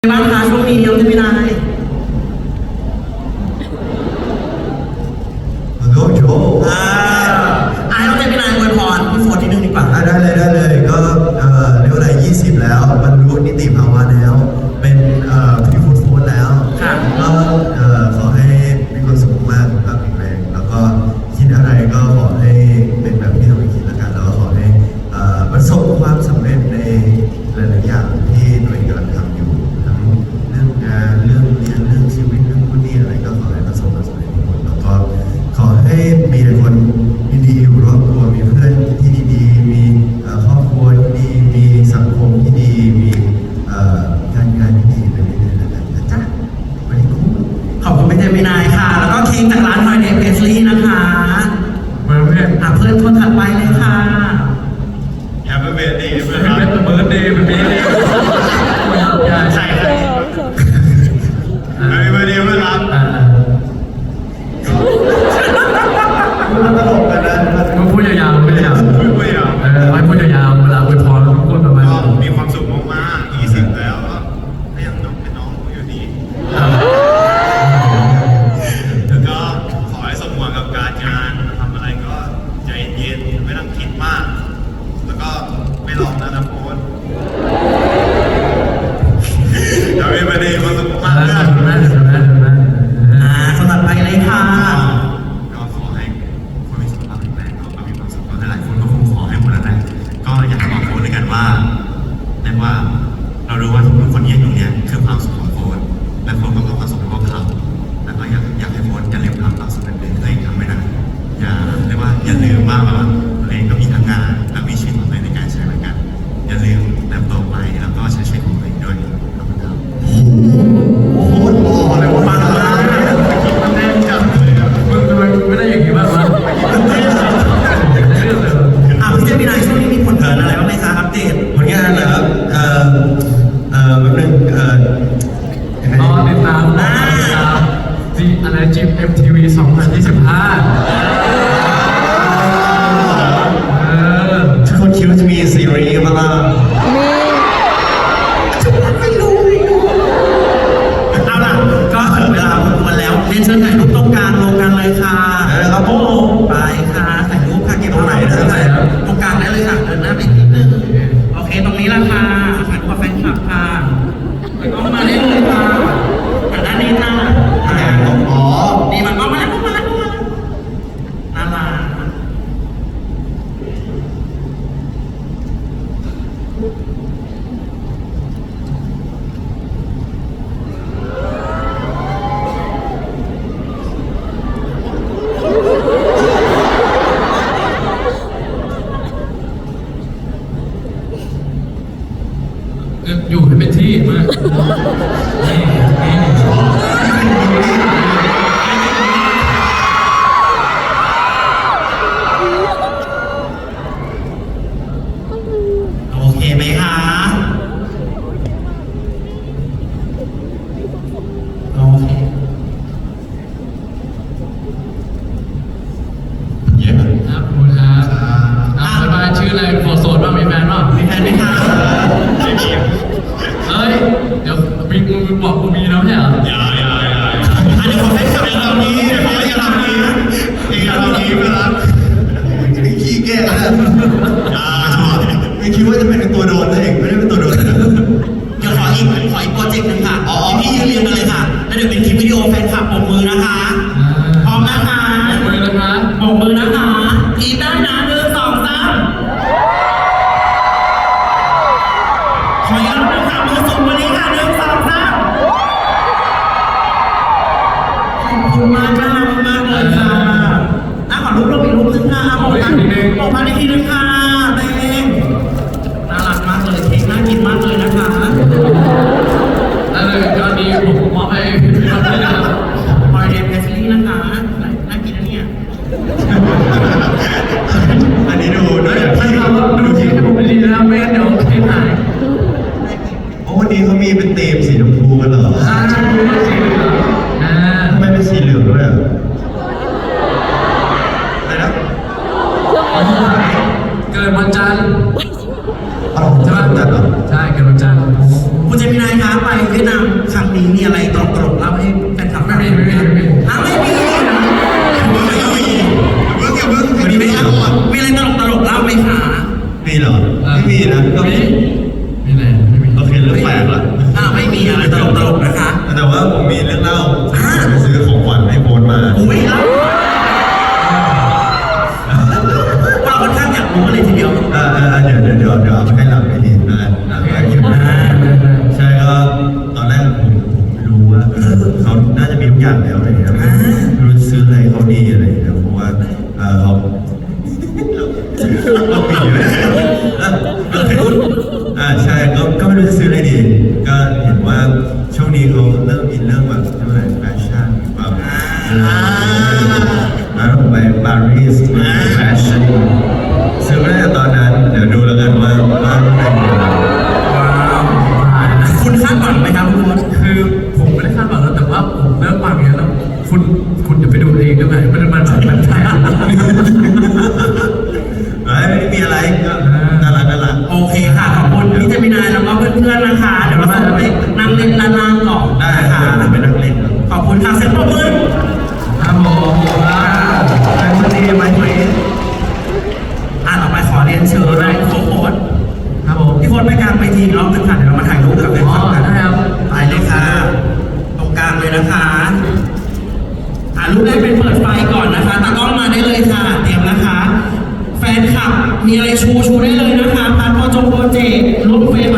บ้างคะช่วงนี้เลี้งจะไม่ได้ โอ้โหอ่าอ่าต้องเป็นพี่นายอพรพี่ฝนนิดนึดีกว่า ได้เลยได้เลยก็เอ่อเรยกว่าอะแล้วบรรลุนิติภาวะแล้ว เป็นเอ่อพูดแล้วก็ขอให้มีควาสุขมากสุขภาพแข็แรงแล้วก็คิดอะไรก็ขอให้เป็นแบบที่เราคิดแล้วกันแล้วขอให้ประสบความสำเร็จในหลายๆอย่างที่ตัวเอกำลังทำอยู่ ไว้เลยค่ะ ว่าเรียกว่าเรารู้ว่าทุกคนที่อยู่ตรงนี้คือความสุขของโฟนและโฟนก็ความสุขของพวเราแล้วก็อยากอยากให้โฟนจะเรียนทำความสุขเป็นี้ตัวเองทำไม่ได้อย่าเรียกว่าอย่าลืมว่าเราเองก็มีทาง วี2025 ทุกคนคิดว่าจะมีซีรีส์บ้าง อยู่ให้เป็นที่มาก ให้เรียนมาเลยค่ะ แล้วเดี๋ยวเป็นคลิปวิดีโอแฟนคลับปกมือนะคะพร้อมนะคะปกมือนะคะปกมือนะคะทีได้นะหนึ่งสองสามขอย้อนนะคะมือสูงวันนี้ค่ะหนึ่งสองสามขอบคุณมากค่ะมากเลยค่ะอะขอรูปเราอีกรูปนึงค่ะโอ้โหโอ้โหมาอีกทีนึงค่ะ กิดวันจันทร์ใช่ไหมใช่เกิดวันจันทร์คุณเจมินายคะไปเวียดนามครั้งนี้มีอะไรตรงตลงเล่าให้แฟนคลับฟังไหมไม่มีไม่มีอ้าวไม่มีวันนี้ไม่เอามีอะไรตลกตลกเล่าไหมคะมีเหรอไม่มีนะก็มีมีอะไรไม่มีโอเคเรื่องแปลกละอ้าวไม่มีอะไรตลกตลกนะคะ แต่ว่าผมมีเรื่องเล่าซื้อของขวัญให้โบนมาอุ้ยเล่าเราค่อนข้างอยากรู้อะไร ดี๋ยวเดี๋ยวเดี๋ยวเอาไปให้หลังไปทีนะหลังไปทีนะใช่ก็ตอนแรกผมผมไม่รู้ว่าเออเขาน่าจะมีทุกอย่างแล้วอะไรอย่างเงี้ยไม่รู้จะซื้ออะไรเขาดีอะไรอย่างเงี้ยเพราะว่าเออเขาเราปีเลยอ่าใช่ก็ก็ไม่รู้จะซื้ออะไรดี ก็เห็นว่าช่วงนี้เขาเริ่มอินเรื่องแบบเรื่องอะไรแฟชั่นแบบอ่าแล้วผมไปปารีสแฟชั่นซื้อมาตั้งแต่ตอนนั้น ก่อนนะคะตากล้องมาได้เลยค่ะ เตรียมนะคะ แฟนคลับมีอะไรชูชูได้เลยนะคะพาร์ทโปรจงโปรเจกต์รูปเฟรม